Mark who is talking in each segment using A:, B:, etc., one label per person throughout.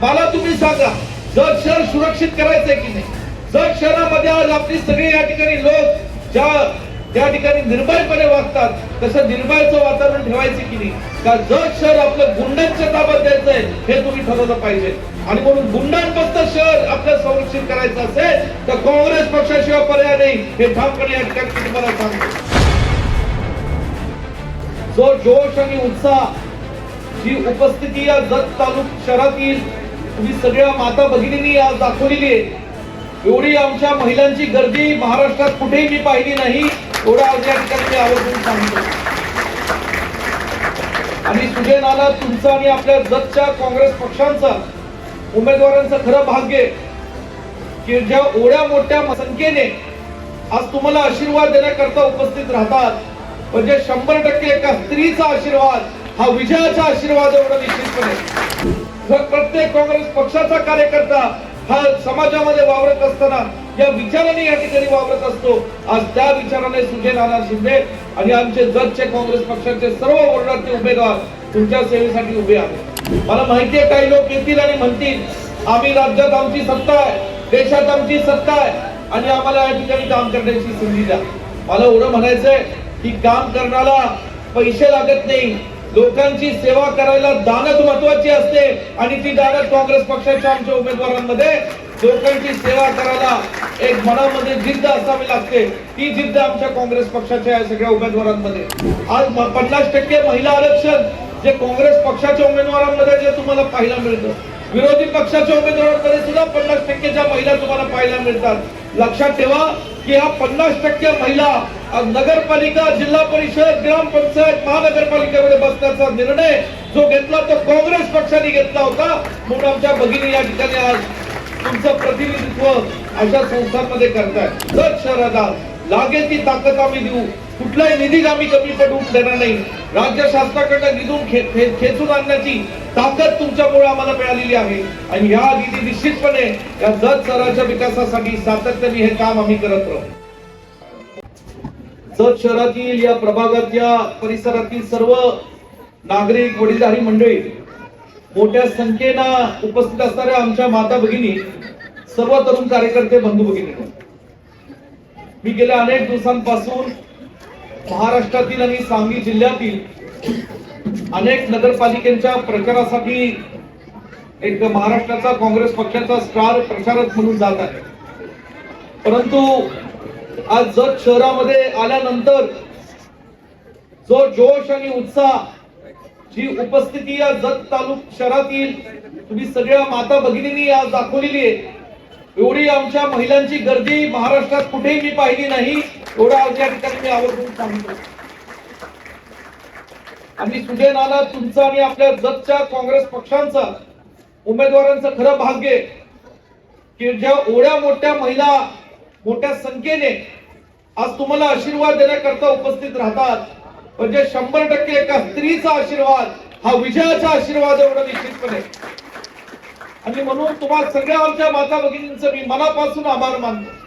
A: मला तुम्ही सांगा जग शहर सुरक्षित करायचंय की नाही? जग शहरामध्ये आज आपली सगळी या ठिकाणी लोक ज्या त्या ठिकाणी निर्भयपणे वागतात तसं निर्भयाचं वातावरण ठेवायचं की नाही? का जग शहर आपलं गुंडांच्या ताब्यात द्यायचंय हे तुम्ही ठरवलं पाहिजे. आणि म्हणून गुंडांपासून शहर आपलं संरक्षण करायचं असेल तर काँग्रेस पक्षाशिवाय पर्याय नाही. हे ठामपणे या ठिकाणी तुम्हाला सांगतो. जो जोश आणि उत्साह जी उपस्थिती या जत तालुक शहरातील तुम्ही सगळ्या माता भगिनींनी आज दाखवलेली आहे एवढी आमच्या महिलांची गर्दी महाराष्ट्रात कुठेही मी पाहिली नाही एवढा आज या ठिकाणी आवर्जून सांगतो. आणि सुजय नाना तुमचा आणि आपल्या जतच्या काँग्रेस पक्षांचा उमेदवारांचं खरं भाग्य आहे की ज्या ओढ्या मोठ्या संख्येने आज तुम्हाला आशीर्वाद देण्याकरता उपस्थित राहतात. म्हणजे शंभर टक्के एका स्त्रीचा आशीर्वाद हा विजयाचा आशीर्वाद एवढा निश्चितपणे. आहे प्रत्येक काँग्रेस पक्षाचा कार्यकर्ता हा समाजामध्ये वावरत असताना या विचाराने या ठिकाणी वावरत असतो. आज त्या विचाराने सुजय नाना शिंदे आणि आमचे जगचे काँग्रेस पक्षाचे सर्व वर्गाचे उमेदवार तुमच्या सेवेसाठी उभे आहेत. मला माहितीये काही लोक येतील आणि म्हणतील आम्ही राज्यात आमची सत्ता आहे देशात आमची सत्ता आहे आणि आम्हाला या ठिकाणी काम करण्याची संधी द्या. मला एवढं म्हणायचंय की काम करण्याला पैसे लागत नाही. लोकांची सेवा करायला दानत महत्वाची असते. आणि ती दानत काँग्रेस पक्षाच्या आमच्या उमेदवारांमध्ये. लोकांची सेवा करायला एक मनामध्ये जिद्द असावी लागते. ती जिद्द आमच्या काँग्रेस पक्षाच्या या सगळ्या उमेदवारांमध्ये. आज पन्नास टक्के महिला आरक्षण जे काँग्रेस पक्षाच्या उमेदवारांमध्ये जे तुम्हाला पाहायला मिळतं. विरोधी पक्षाच्या उमेदवारांमध्ये सुद्धा पन्नास टक्केच्या महिला तुम्हाला पाहायला मिळतात. लक्षात ठेवा की ह्या पन्नास टक्के महिला नगरपालिका जिल्हा परिषद ग्रामपंचायत महानगरपालिकेमध्ये बसण्याचा निर्णय जो घेतला तो काँग्रेस पक्षाने घेतला होता. म्हणून आमच्या भगिनी या ठिकाणी आज तुमचं प्रतिनिधित्व अशा संस्थांमध्ये करतायत. जर शहराला लागेल ती ताकद आम्ही देऊ. कुठलाही निधी आम्ही कमी पडून देणार नाही. राज्य शासनाकडनं निधून खे- खेचून आणण्याची ताकद तुमच्यामुळे आम्हाला मिळालेली आहे. आणि ह्या निधी निश्चितपणे या जत शहराच्या विकासासाठी सातत्याने हे काम आम्ही करत राहू जत शहरातील या प्रभागातल्या परिसरातील सर्व नागरिक वडीलधारी मंडळी मोठ्या संख्येनं उपस्थित असणाऱ्या आमच्या माता भगिनी सर्व तरुण कार्यकर्ते बंधू भगिनी. मी गेल्या अनेक दिवसांपासून महाराष्ट्रातील आणि सांगली जिल्ह्यातील अनेक नगरपालिकेच्या प्रचारासाठी एक महाराष्ट्राचा काँग्रेस पक्षाचा स्टार प्रचारक म्हणून जात आहे. परंतु आज जत शहरामध्ये आल्यानंतर जो जोश आणि उत्साह जी उपस्थिती या जत तालुक शहरातील तुम्ही सगळ्या माता भगिनींनी आज दाखवलेली आहे एवढी आमच्या महिलांची गर्दी महाराष्ट्रात कुठेही मी पाहिली नाही. एवढं आज या ठिकाणी मी आवर्जून सांगतो. आणि सुजय नाना तुमचं आणि आपल्या जगच्या काँग्रेस पक्षांचा उमेदवारांचं खरं भाग्य की ज्या ओढ्या मोठ्या महिला मोठ्या संख्येने आज तुम्हाला आशीर्वाद देण्याकरता उपस्थित राहतात. म्हणजे शंभर टक्के एका स्त्रीचा आशीर्वाद हा विजयाचा आशीर्वाद एवढा निश्चितपणे. आणि म्हणून तुम्हाला सगळ्या आमच्या माता भगिनींचं मी मनापासून आभार मानतो.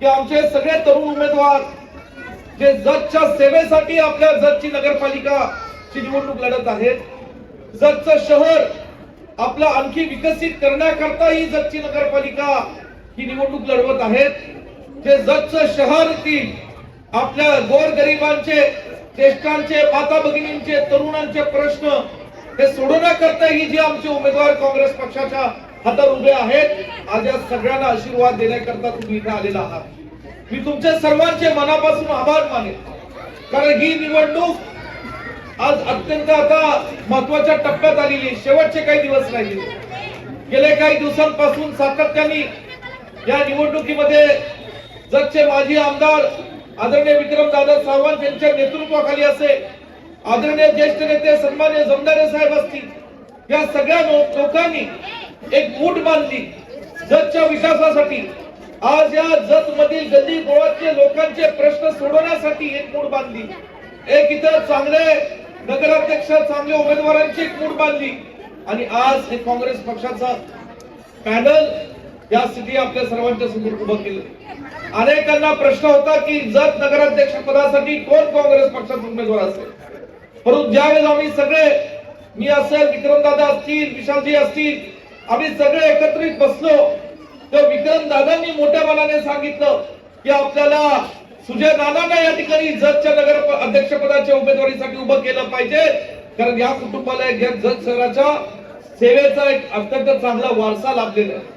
A: की आमचे सगळे तरुण उमेदवार जे जतच्या सेवेसाठी आपल्या जतची नगरपालिका ची निवडणूक लढत आहेत जतचं शहर आपलं आणखी विकसित करण्याकरता ही जतची नगरपालिका ही निवडणूक लढवत आहेत. जे जतचं शहरातील आपल्या गोरगरिबांचे ज्येष्ठांचे माता भगिनींचे तरुणांचे प्रश्न हे सोडवण्याकरता ही जी आमचे उमेदवार काँग्रेस पक्षाच्या हातात उभे आहेत. आज या सगळ्यांना आशीर्वाद देण्याकरता तुम्ही इथे आलेला आहात. मी तुमच्या सर्वांचे मनापासून आभार मानेन. कारण ही निवडणूक आज अत्यंत आता महत्त्वाच्या टप्प्यात आलेली शेवटचे काही दिवस राहिले. गेले काही दिवसांपासून सातत्याने या निवडणुकीमध्ये जगचे माजी आमदार आदरणीय विक्रम दादा सावंत यांच्या नेतृत्वाखाली असे आदरणीय ज्येष्ठ नेते सन्मान्य जमदारे साहेब असतील. या सगळ्या लो- लोकांनी एक मूठ बांधली. जतच्या विकासासाठी. आज या जत मधील गल्ली गोळाचे लोकांचे प्रश्न सोडवण्यासाठी एक मूठ बांधली. एक इतर चांगले नगराध्यक्ष चांगले उमेदवारांची एक मूठ बांधली. आणि आज हे काँग्रेस पक्षाचा पॅनल या स्थिती आपल्या सर्वांच्या समोर उभं केलं. अनेकांना प्रश्न होता की जत नगराध्यक्ष पदासाठी कोण काँग्रेस पक्षाचा उमेदवार असेल? परंतु ज्यावेळेस आम्ही सगळे मी असेल विक्रमदादा असतील विशालजी असतील आम्ही सगळे एकत्रित बसलो. तर विक्रम दादांनी मोठ्या मनाने सांगितलं की आपल्याला सुजय नानांना या ठिकाणी जतच्या नगर अध्यक्षपदाच्या उमेदवारीसाठी उभं केलं पाहिजे. कारण या कुटुंबाला एक या जत शहराच्या सेवेचा एक अत्यंत चांगला वारसा लाभलेला आहे.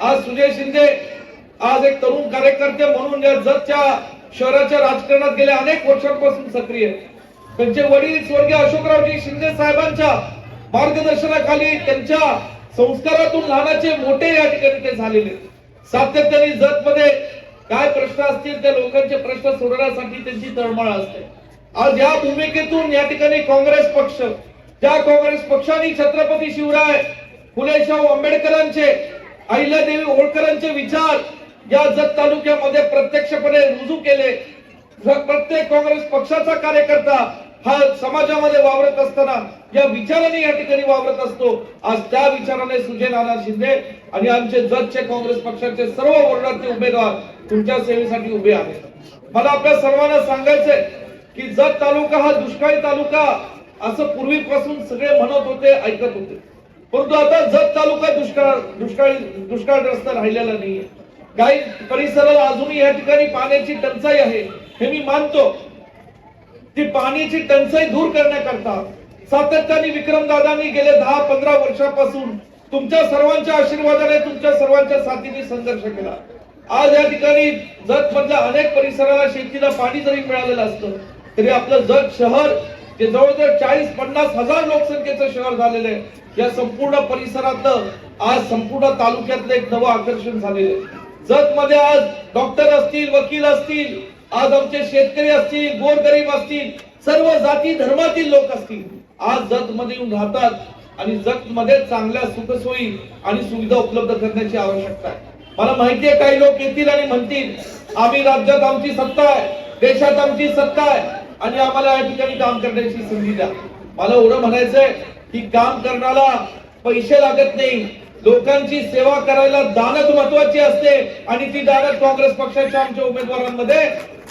A: आज सुजय शिंदे आज एक तरुण कार्यकर्ते म्हणून या जतच्या शहराच्या राजकारणात गेल्या अनेक वर्षांपासून सक्रिय त्यांचे वडील स्वर्गीय अशोकरावजी शिंदे साहेबांच्या मार्गदर्शनाखाली त्यांच्या संस्कारातून लहानाचे मोठे या ठिकाणी ते झालेले सातत्याने जत मध्ये काय प्रश्न असतील त्या लोकांचे प्रश्न सोडवण्यासाठी त्यांची तळमळ असते. आज या भूमिकेतून या ठिकाणी काँग्रेस पक्ष ज्या काँग्रेस पक्षाने छत्रपती शिवराय फुले शाहू आंबेडकरांचे अहिल्यादेवी होळकरांचे विचार या जत तालुक्यामध्ये प्रत्यक्षपणे रुजू केले. प्रत्येक काँग्रेस पक्षाचा कार्यकर्ता हा समाजामध्ये वावरत असताना या विचाराने या ठिकाणी वावरत असतो. आज त्या विचाराने सुजय नाना शिंदे आणि आमचे जतचे काँग्रेस पक्षाचे सर्व वर्णाचे उमेदवार तुमच्या सेवेसाठी उभे आहेत. मला आपल्या सर्वांना सांगायचंय की जत तालुका हा दुष्काळी तालुका असं पूर्वीपासून सगळे म्हणत होते ऐकत होते. परंतु आता जत तालुका दुष्काळ दुष्काळी दुष्काळग्रस्त राहिलेला नाहीये. काही परिसराला अजूनही या ठिकाणी पाण्याची टंचाई आहे हे मी मानतो. ती पाण्याची टंचाई दूर करण्याकरता सातत्याने विक्रमदादांनी गेले दहा पंधरा वर्षापासून तुमच्या सर्वांच्या आशीर्वादाने तुमच्या सर्वांच्या साथीने संघर्ष केला. आज या ठिकाणी जत मधल्या अनेक परिसराला शेतीला पाणी जरी मिळालेलं असतं तरी आपलं जत शहर जे जवळजवळ चाळीस पन्नास हजार लोकसंख्येचं शहर झालेलं आहे या संपूर्ण परिसरातलं आज संपूर्ण तालुक्यातलं एक नवं आकर्षण झालेलं आहे. जत मध्ये आज डॉक्टर असतील वकील असतील आज आमचे शेतकरी असतील गोरगरीब असतील सर्व जाती धर्मातील लोक असतील आज जत मध्ये येऊन राहतात आणि जत मध्ये चांगल्या सुखसोयी आणि सुविधा उपलब्ध करण्याची आवश्यकता आहे. मला माहिती आहे काही लोक येतील आणि म्हणतील आम्ही राज्यात आमची सत्ता आहे देशात आमची सत्ता आहे आणि आम्हाला या ठिकाणी काम करण्याची संधी द्या. मला एवढं म्हणायचंय की काम करण्याला पैसे लागत नाही. लोकांची सेवा करायला दानत महत्वाची असते आणि ती दानत काँग्रेस पक्षाच्या आमच्या उमेदवारांमध्ये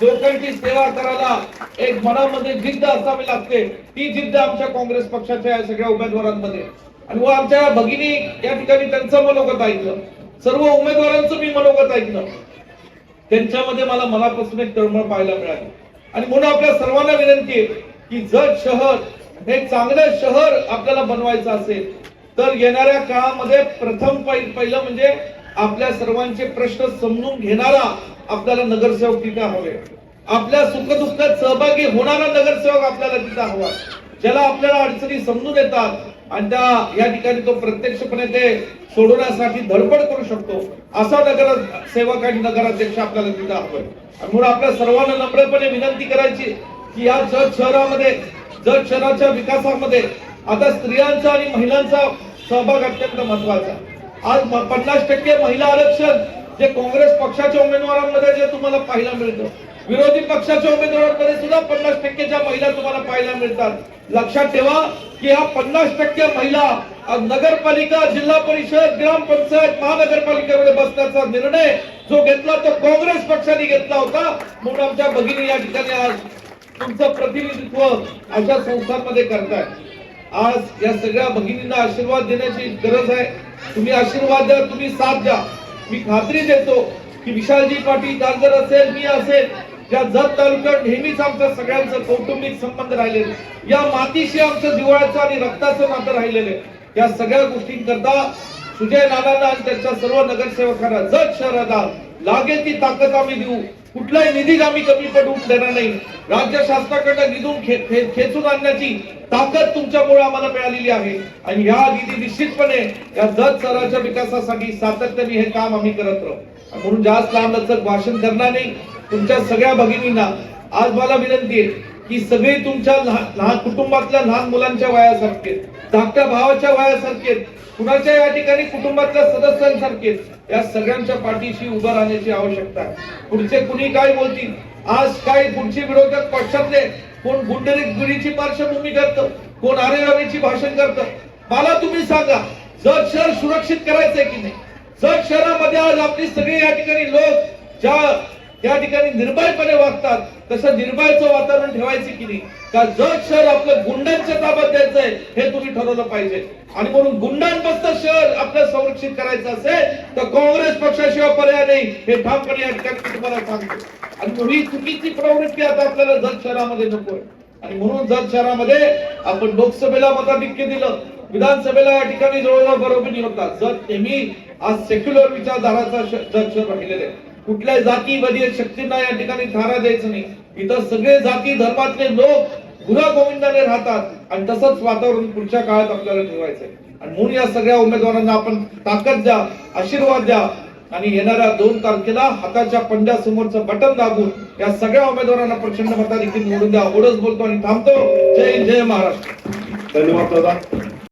A: लोकांची सेवा करायला एक मनामध्ये जिद्द असावी लागते. ती जिद्द आमच्या काँग्रेस पक्षाच्या या सगळ्या उमेदवारांमध्ये. आणि व आमच्या भगिनी या ठिकाणी त्यांचं मनोगत ऐकलं सर्व उमेदवारांचं मी मनोगत ऐकलं त्यांच्यामध्ये मला मनापासून एक तळमळ पाहायला मिळाली. आणि म्हणून आपल्या सर्वांना विनंती आहे की जर शहर हे चांगलं शहर आपल्याला बनवायचं असेल तर येणाऱ्या काळामध्ये प्रथम पहिलं म्हणजे आपल्या सर्वांचे प्रश्न समजून घेणारा आपल्याला नगरसेवक तिथे हवे. आपल्या सुखदुःखात सहभागी होणारा नगरसेवक आपल्याला तिथे हवा. ज्याला आपल्याला अडचणी समजून येतात आणि त्या या ठिकाणी तो प्रत्यक्षपणे ते सोडवण्यासाठी धडपड करू शकतो असा नगर सेवक आणि नगराध्यक्ष आपल्याला तिथे हवंय म्हणून आपल्या सर्वांना नम्रपणे विनंती करायची की या जत शहरामध्ये जत शहराच्या विकासामध्ये आता स्त्रियांचा आणि महिलांचा सहभाग अत्यंत महत्त्वाचा आहे. आज पन्नास टक्के महिला आरक्षण जे काँग्रेस पक्षाच्या उमेदवारांमध्ये जे तुम्हाला पाहायला मिळतं. विरोधी पक्षाच्या उमेदवारांमध्ये सुद्धा पन्नास टक्केच्या महिला तुम्हाला पाहायला मिळतात. लक्षात ठेवा की ह्या पन्नास टक्के महिला नगरपालिका जिल्हा परिषद ग्रामपंचायत महानगरपालिकेमध्ये बसण्याचा निर्णय जो घेतला तो काँग्रेस पक्षाने घेतला होता. म्हणून आमच्या भगिनी या ठिकाणी आज तुमचं प्रतिनिधित्व अशा संस्थांमध्ये करताय आज या सगळ्या भगिनींना आशीर्वाद देण्याची गरज आहे. तुम्ही आशीर्वाद द्या तुम्ही साथ द्या. मी खात्री देतो की विशालजी पाटील दादर असेल मी असेल या जत तालुक्यात नेहमीच आमच्या सगळ्यांचं कौटुंबिक संबंध राहिलेले. या मातीशी आमचं जिव्हाळ्याचं आणि रक्ताचं नातं राहिलेलं. या सगळ्या गोष्टींकरता सुजय नानांना आणि त्यांच्या सर्व नगरसेवकांना जत शहराला लागेल ती ताकद आम्ही देऊ. कुठलाही निधी आम्ही कमी पडू देणार नाही. राज्य शासनाकडनं निधून खे- खेचून आणण्याची ताकद तुमच्यामुळे आम्हाला मिळालेली आहे. आणि ह्या निधी निश्चितपणे या जत शहराच्या विकासासाठी सातत्याने हे काम आम्ही करत राहू. म्हणून जास्त लांब लचक भाषण करणार नाही. तुमच्या सगळ्या भगिनींना आज मला विनंती आहे की सगळे तुमच्या लहान लहान कुटुंबातल्या लहान मुलांच्या वयासारखे धाकट्या भावाच्या वयासारखे कुणाच्या या ठिकाणी कुटुंबातल्या सदस्यांसारखे या सगळ्यांच्या पाठीशी उभं राहण्याची आवश्यकता आहे. पुढचे कुणी काय बोलतील? आज काय पुढचे विरोधक पक्षातले कोण गुंडगिरीची पार्श्वभूमी करतं कोण आरेरावीची भाषण करतं मला तुम्ही सांगा जर शहर सुरक्षित करायचंय की नाही? जर शहरामध्ये आज आपली सगळी या ठिकाणी लोक ज्या या ठिकाणी निर्भयपणे वागतात. तसं निर्भयचं वातावरण ठेवायचं की नाही? का जग शहर आपलं गुंडांच्या ताब्यात द्यायचंय हे तुम्ही ठरवलं पाहिजे. आणि म्हणून गुंडांपासून शहर आपलं संरक्षित करायचं असेल तर काँग्रेस पक्षाशिवाय पर्याय नाही. हे ठामपणे या ठिकाणी तुम्हाला सांगतो. आणि तुम्ही चुकीची प्रवृत्ती आता आपल्याला जत शहरामध्ये नकोय आणि म्हणून जत शहरामध्ये आपण लोकसभेला मताधिक्य दिलं. विधानसभेला या ठिकाणी जवळजवळ बरोबर होता. जत नेहमी आज सेक्युलर विचारधाराचा जत शहर राहिलेलं आहे. कुठल्या जातीवादी शक्तींना या ठिकाणी थारा द्यायचं नाही. इथं सगळे जाती धर्मातले लोक गुन्हा गोविंदाने राहतात आणि तसंच वातावरण पुढच्या काळात आपल्याला ठेवायचंय. आणि म्हणून या सगळ्या उमेदवारांना आपण ताकद द्या आशीर्वाद द्या. आणि येणाऱ्या दोन तारखेला हाताच्या पंजा समोरचं बटन दाबून या सगळ्या उमेदवारांना प्रचंड मताधिक्य निवडून द्या. एवढंच बोलतो आणि थांबतो. जय जय महाराष्ट्र.
B: धन्यवाद दादा.